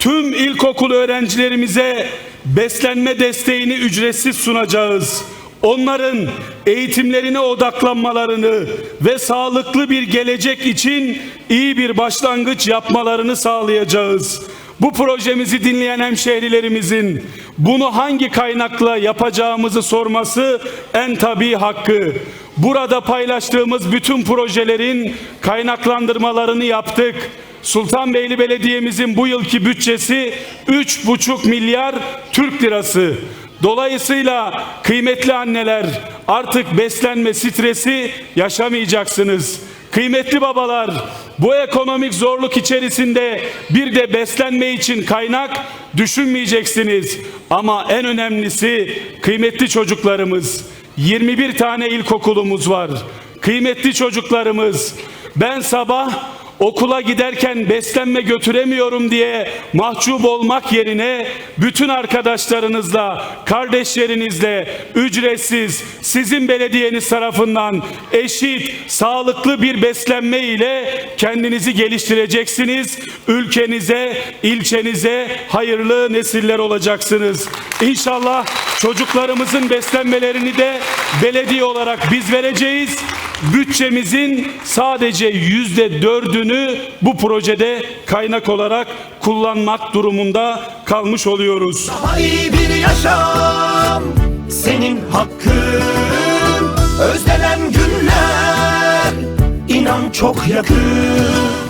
tüm ilkokul öğrencilerimize beslenme desteğini ücretsiz sunacağız. Onların eğitimlerine odaklanmalarını ve sağlıklı bir gelecek için iyi bir başlangıç yapmalarını sağlayacağız. Bu projemizi dinleyen hemşehrilerimizin bunu hangi kaynakla yapacağımızı sorması en tabii hakkı. Burada paylaştığımız bütün projelerin kaynaklandırmalarını yaptık. Sultanbeyli Belediye'mizin bu yılki bütçesi 3,5 milyar Türk lirası. Dolayısıyla kıymetli anneler artık beslenme stresi yaşamayacaksınız. Kıymetli babalar bu ekonomik zorluk içerisinde bir de beslenme için kaynak düşünmeyeceksiniz. Ama en önemlisi kıymetli çocuklarımız 21 tane ilkokulumuz var. Kıymetli çocuklarımız ben sabah okula giderken beslenme götüremiyorum diye mahcup olmak yerine bütün arkadaşlarınızla, kardeşlerinizle ücretsiz sizin belediyeniz tarafından eşit, sağlıklı bir beslenme ile kendinizi geliştireceksiniz. Ülkenize, ilçenize hayırlı nesiller olacaksınız. İnşallah çocuklarımızın beslenmelerini de belediye olarak biz vereceğiz bütçemizin sadece yüzde dördünü bu projede kaynak olarak kullanmak durumunda kalmış oluyoruz. Daha iyi bir yaşam senin hakkın Özlenen günler inan çok yakın